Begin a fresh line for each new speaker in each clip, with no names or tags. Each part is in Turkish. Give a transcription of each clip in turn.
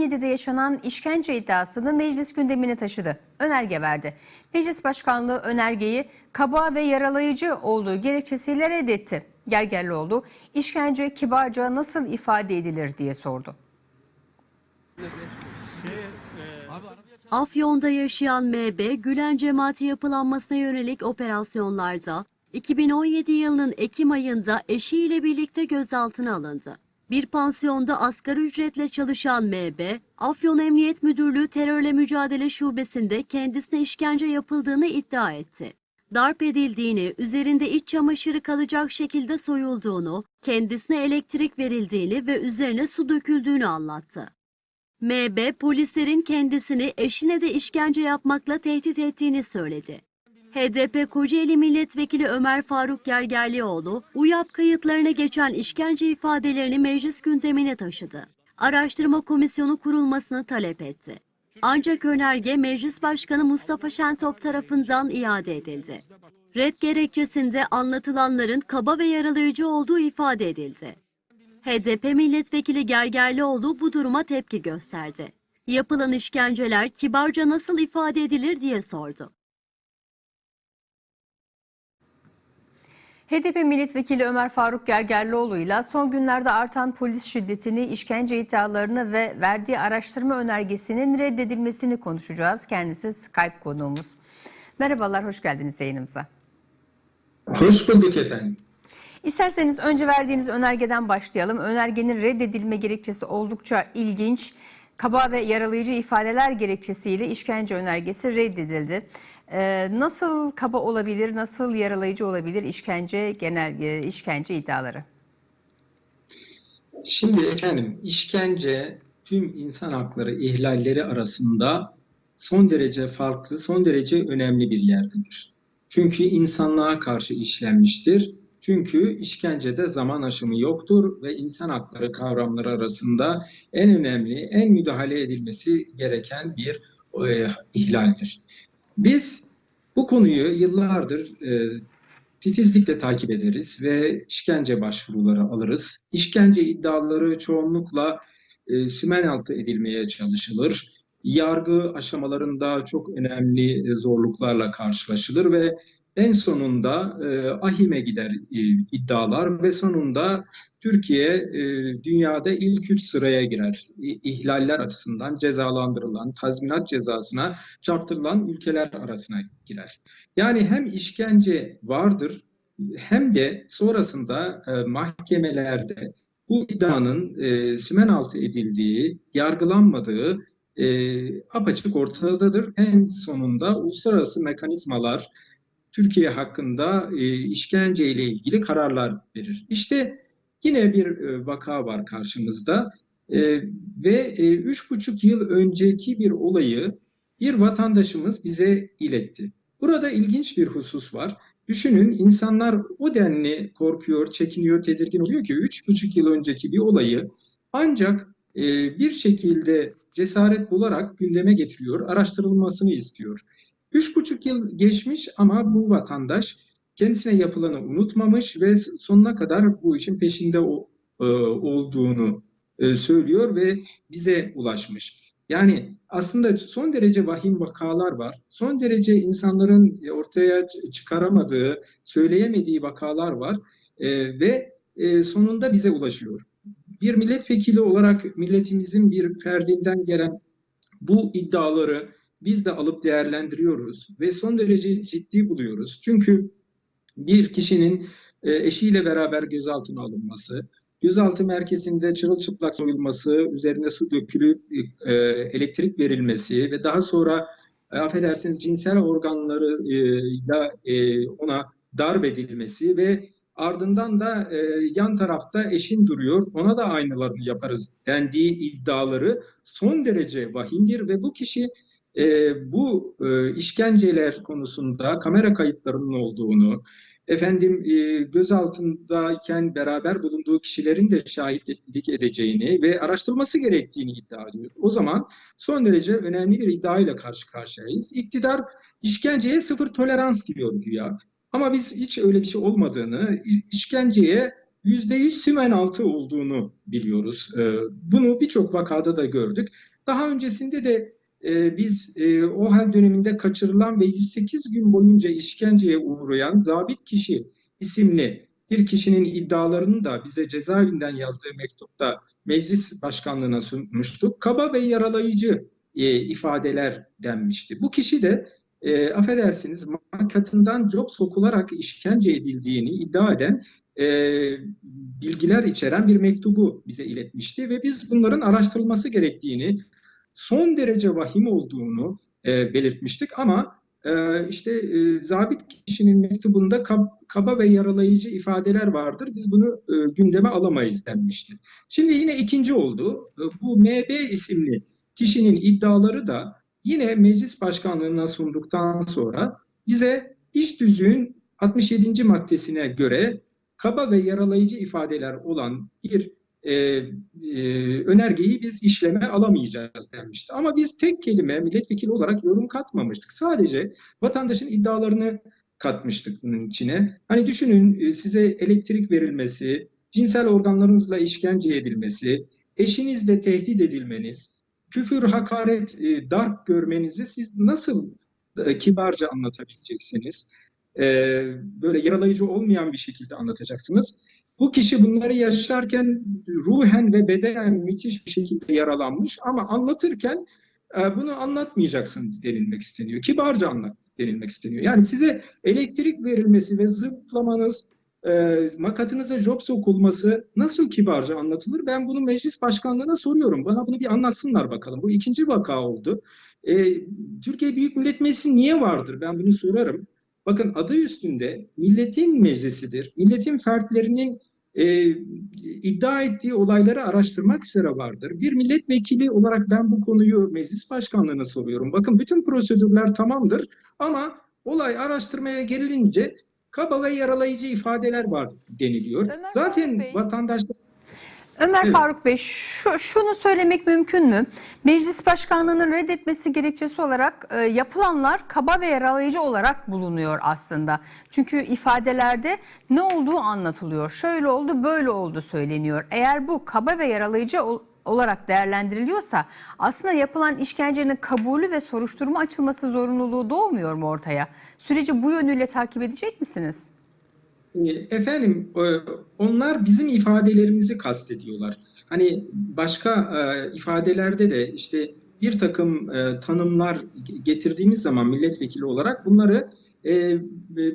2017'de yaşanan işkence iddiasını meclis gündemine taşıdı. Önerge verdi. Meclis Başkanlığı önergeyi kaba ve yaralayıcı olduğu gerekçesiyle reddetti. Gergerlioğlu, işkence kibarca nasıl ifade edilir diye sordu.
Afyon'da yaşayan MB, Gülen cemaati yapılanmasına yönelik operasyonlarda 2017 yılının Ekim ayında eşiyle birlikte gözaltına alındı. Bir pansiyonda asgari ücretle çalışan MB, Afyon Emniyet Müdürlüğü Terörle Mücadele Şubesi'nde kendisine işkence yapıldığını iddia etti. Darp edildiğini, üzerinde iç çamaşırı kalacak şekilde soyulduğunu, kendisine elektrik verildiğini ve üzerine su döküldüğünü anlattı. MB polislerin kendisini eşine de işkence yapmakla tehdit ettiğini söyledi. HDP Kocaeli Milletvekili Ömer Faruk Gergerlioğlu, UYAP kayıtlarına geçen işkence ifadelerini meclis gündemine taşıdı. Araştırma komisyonu kurulmasını talep etti. Ancak önerge Meclis Başkanı Mustafa Şentop tarafından iade edildi. Red gerekçesinde anlatılanların kaba ve yaralayıcı olduğu ifade edildi. HDP milletvekili Gergerlioğlu bu duruma tepki gösterdi. Yapılan işkenceler kibarca nasıl ifade edilir diye sordu.
HDP milletvekili Ömer Faruk Gergerlioğlu ile son günlerde artan polis şiddetini, işkence iddialarını ve verdiği araştırma önergesinin reddedilmesini konuşacağız. Kendisi Skype konuğumuz. Merhabalar, hoş geldiniz yayınımıza.
Hoş bulduk efendim.
İsterseniz önce verdiğiniz önergeden başlayalım. Önergenin reddedilme gerekçesi oldukça ilginç. Kaba ve yaralayıcı ifadeler gerekçesiyle işkence önergesi reddedildi. Ee, nasıl kaba olabilir, nasıl yaralayıcı olabilir işkence genel e, işkence iddiaları?
Şimdi efendim işkence tüm insan hakları ihlalleri arasında son derece farklı, son derece önemli bir yerdedir. Çünkü insanlığa karşı işlenmiştir. Çünkü işkencede zaman aşımı yoktur ve insan hakları kavramları arasında en önemli, en müdahale edilmesi gereken bir e, ihlaldir. Biz bu konuyu yıllardır e, titizlikle takip ederiz ve işkence başvuruları alırız. İşkence iddiaları çoğunlukla e, sümen altı edilmeye çalışılır. Yargı aşamalarında çok önemli zorluklarla karşılaşılır ve en sonunda e, ahime gider e, iddialar ve sonunda Türkiye e, dünyada ilk üç sıraya girer. İhlaller açısından cezalandırılan, tazminat cezasına çarptırılan ülkeler arasına girer. Yani hem işkence vardır hem de sonrasında e, mahkemelerde bu iddianın e, sümen altı edildiği, yargılanmadığı e, apaçık ortadadır. En sonunda uluslararası mekanizmalar Türkiye hakkında e, işkence ile ilgili kararlar verir. İşte yine bir e, vaka var karşımızda E, ve e, üç buçuk yıl önceki bir olayı bir vatandaşımız bize iletti. Burada ilginç bir husus var. Düşünün insanlar o denli korkuyor, çekiniyor, tedirgin oluyor ki üç buçuk yıl önceki bir olayı ancak e, bir şekilde cesaret bularak gündeme getiriyor, araştırılmasını istiyor. Üç buçuk yıl geçmiş ama bu vatandaş kendisine yapılanı unutmamış ve sonuna kadar bu işin peşinde e, olduğunu e, söylüyor ve bize ulaşmış. Yani aslında son derece vahim vakalar var. Son derece insanların ortaya çıkaramadığı, söyleyemediği vakalar var E, ve e, sonunda bize ulaşıyor. Bir milletvekili olarak milletimizin bir ferdinden gelen bu iddiaları biz de alıp değerlendiriyoruz ve son derece ciddi buluyoruz. Çünkü bir kişinin e, eşiyle beraber gözaltına alınması, gözaltı merkezinde çırılçıplak soyulması, üzerine su dökülüp e, elektrik verilmesi ve daha sonra e, affedersiniz cinsel organlarıyla e, ona darp edilmesi ve ardından da yan tarafta eşin duruyor, ona da aynılarını yaparız dendiği iddiaları son derece vahimdir ve bu kişi e, bu e, işkenceler konusunda kamera kayıtlarının olduğunu, efendim e, gözaltındayken beraber bulunduğu kişilerin de şahitlik edeceğini ve araştırılması gerektiğini iddia ediyor. O zaman son derece önemli bir iddiayla karşı karşıyayız. İktidar işkenceye sıfır tolerans diyor güya. Ama biz hiç öyle bir şey olmadığını, işkenceye yüzde yüz sümen altı olduğunu biliyoruz. E, bunu birçok vakada da gördük. Daha öncesinde de e, biz e, o hal döneminde kaçırılan ve 108 gün boyunca işkenceye uğrayan zabit kişi isimli bir kişinin iddialarını da bize cezaevinden yazdığı mektupta meclis başkanlığına sunmuştuk. Kaba ve yaralayıcı e, ifadeler denmişti. Bu kişi de e, affedersiniz makatından job sokularak işkence edildiğini iddia eden e, bilgiler içeren bir mektubu bize iletmişti ve biz bunların araştırılması gerektiğini, son derece vahim olduğunu e, belirtmiştik ama e, işte e, zabit kişinin mektubunda kab- kaba ve yaralayıcı ifadeler vardır. Biz bunu e, gündeme alamayız denmişti. Şimdi yine ikinci oldu. E, bu MB isimli kişinin iddiaları da yine meclis başkanlığına sunduktan sonra bize iş tüzüğün 67. maddesine göre kaba ve yaralayıcı ifadeler olan bir e, e, önergeyi biz işleme alamayacağız denmişti. Ama biz tek kelime milletvekili olarak yorum katmamıştık. Sadece vatandaşın iddialarını katmıştık bunun içine. Hani düşünün e, size elektrik verilmesi, cinsel organlarınızla işkence edilmesi, eşinizle tehdit edilmeniz, küfür, hakaret, e, darp görmenizi siz nasıl kibarca anlatabileceksiniz? Böyle yaralayıcı olmayan bir şekilde anlatacaksınız. Bu kişi bunları yaşarken ruhen ve bedenen müthiş bir şekilde yaralanmış ama anlatırken e, bunu anlatmayacaksın denilmek isteniyor. Kibarca anlat denilmek isteniyor. Yani size elektrik verilmesi ve zıplamanız, e, makatınıza job sokulması nasıl kibarca anlatılır? Ben bunu meclis başkanlığına soruyorum. Bana bunu bir anlatsınlar bakalım. Bu ikinci vaka oldu. E, Türkiye Büyük Millet Meclisi niye vardır? Ben bunu sorarım. Bakın adı üstünde milletin meclisidir. Milletin fertlerinin e, iddia ettiği olayları araştırmak üzere vardır. Bir milletvekili olarak ben bu konuyu meclis başkanlığına soruyorum. Bakın bütün prosedürler tamamdır ama olay araştırmaya gelinince kaba ve yaralayıcı ifadeler var deniliyor.
Ömer
Zaten vatandaşlar
Ömer
Evet.
Faruk Bey şu, şunu söylemek mümkün mü? Meclis başkanlığının reddetmesi gerekçesi olarak e, yapılanlar kaba ve yaralayıcı olarak bulunuyor aslında. Çünkü ifadelerde ne olduğu anlatılıyor. Şöyle oldu böyle oldu söyleniyor. Eğer bu kaba ve yaralayıcı ol- olarak değerlendiriliyorsa aslında yapılan işkencenin kabulü ve soruşturma açılması zorunluluğu doğmuyor mu ortaya? Süreci bu yönüyle takip edecek misiniz?
E, Efendim, e, onlar bizim ifadelerimizi kastediyorlar. Hani başka e, ifadelerde de işte bir takım e, tanımlar getirdiğimiz zaman milletvekili olarak bunları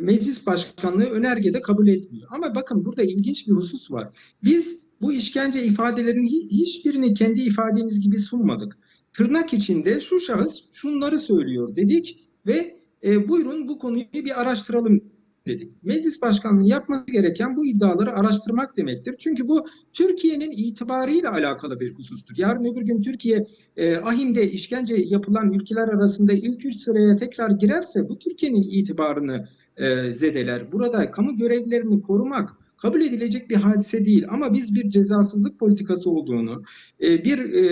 meclis başkanlığı önergede kabul etmiyor. Ama bakın burada ilginç bir husus var. Biz bu işkence ifadelerinin hi- hiçbirini kendi ifademiz gibi sunmadık. Tırnak içinde şu şahıs şunları söylüyor dedik ve e, buyurun bu konuyu bir araştıralım dedik. Meclis başkanlığı yapması gereken bu iddiaları araştırmak demektir. Çünkü bu Türkiye'nin itibarıyla alakalı bir husustur. Yarın öbür gün Türkiye e, ahimde işkence yapılan ülkeler arasında ilk üç sıraya tekrar girerse bu Türkiye'nin itibarını e, zedeler. Burada kamu görevlilerini korumak kabul edilecek bir hadise değil. Ama biz bir cezasızlık politikası olduğunu, e, bir e,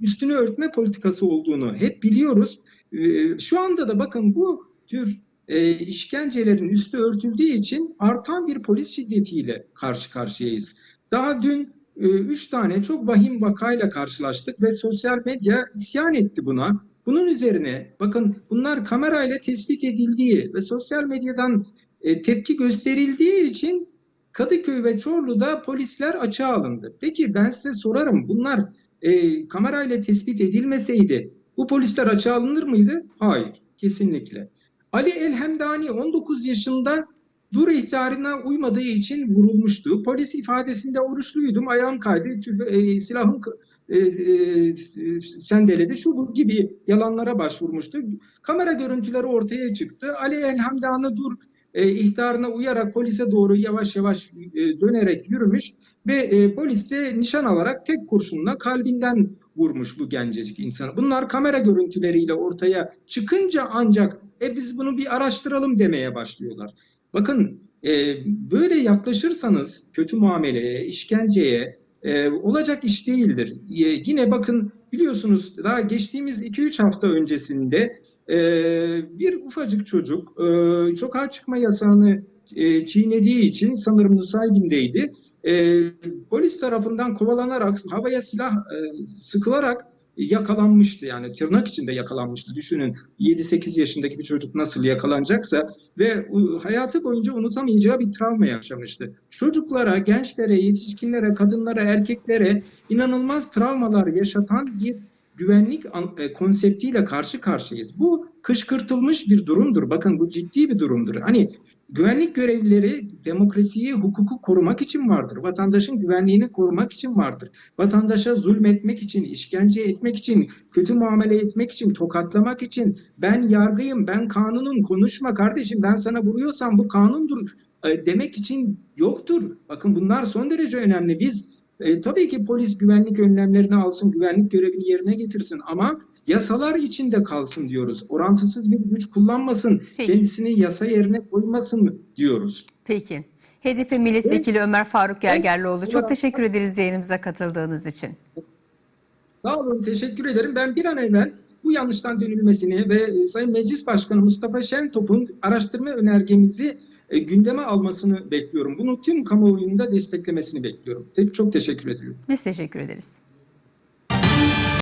üstünü örtme politikası olduğunu hep biliyoruz. E, şu anda da bakın bu tür e, işkencelerin üstü örtüldüğü için artan bir polis şiddetiyle karşı karşıyayız. Daha dün e, üç tane çok vahim vakayla karşılaştık ve sosyal medya isyan etti buna. Bunun üzerine bakın bunlar kamerayla tespit edildiği ve sosyal medyadan e, tepki gösterildiği için Kadıköy ve Çorlu'da polisler açığa alındı. Peki ben size sorarım bunlar e, kamerayla tespit edilmeseydi bu polisler açığa alınır mıydı? Hayır, kesinlikle. Ali Elhemdani 19 yaşında dur ihtarına uymadığı için vurulmuştu. Polis ifadesinde oruçluydum, ayağım kaydı, tüfe- e, silahım e, e, sendeledi, şu bu gibi yalanlara başvurmuştu. Kamera görüntüleri ortaya çıktı. Ali Elhamdani dur e, ihtarına uyarak polise doğru yavaş yavaş e, dönerek yürümüş ve e, polis de nişan alarak tek kurşunla kalbinden vurmuş bu gencecik insanı. Bunlar kamera görüntüleriyle ortaya çıkınca ancak e biz bunu bir araştıralım demeye başlıyorlar. Bakın e, böyle yaklaşırsanız kötü muameleye, işkenceye e, olacak iş değildir. E, yine bakın biliyorsunuz daha geçtiğimiz 2-3 hafta öncesinde e, bir ufacık çocuk e, sokağa çıkma yasağını e, çiğnediği için sanırım Nusaybin'deydi. E, polis tarafından kovalanarak havaya silah e, sıkılarak yakalanmıştı yani tırnak içinde yakalanmıştı. Düşünün 7-8 yaşındaki bir çocuk nasıl yakalanacaksa ve hayatı boyunca unutamayacağı bir travma yaşamıştı. Çocuklara, gençlere, yetişkinlere, kadınlara, erkeklere inanılmaz travmalar yaşatan bir güvenlik e, konseptiyle karşı karşıyayız. Bu kışkırtılmış bir durumdur. Bakın bu ciddi bir durumdur. Hani güvenlik görevlileri demokrasiyi, hukuku korumak için vardır. Vatandaşın güvenliğini korumak için vardır. Vatandaşa zulmetmek için, işkence etmek için, kötü muamele etmek için, tokatlamak için ben yargıyım, ben kanunum, konuşma kardeşim ben sana vuruyorsam bu kanundur e, demek için yoktur. Bakın bunlar son derece önemli. Biz e, tabii ki polis güvenlik önlemlerini alsın, güvenlik görevini yerine getirsin ama yasalar içinde kalsın diyoruz. Orantısız bir güç kullanmasın,
Peki.
kendisini yasa yerine koymasın diyoruz.
Peki. HDP Milletvekili Ömer Faruk Gergerlioğlu çok
Evet.
teşekkür ederiz yayınımıza katıldığınız için.
Sağ olun, teşekkür ederim. Ben bir an evvel bu yanlıştan dönülmesini ve e, Sayın Meclis Başkanı Mustafa Şentop'un araştırma önergemizi e, gündeme almasını bekliyorum. Bunu tüm kamuoyunda desteklemesini bekliyorum. Çok teşekkür ediyorum.
Biz teşekkür ederiz.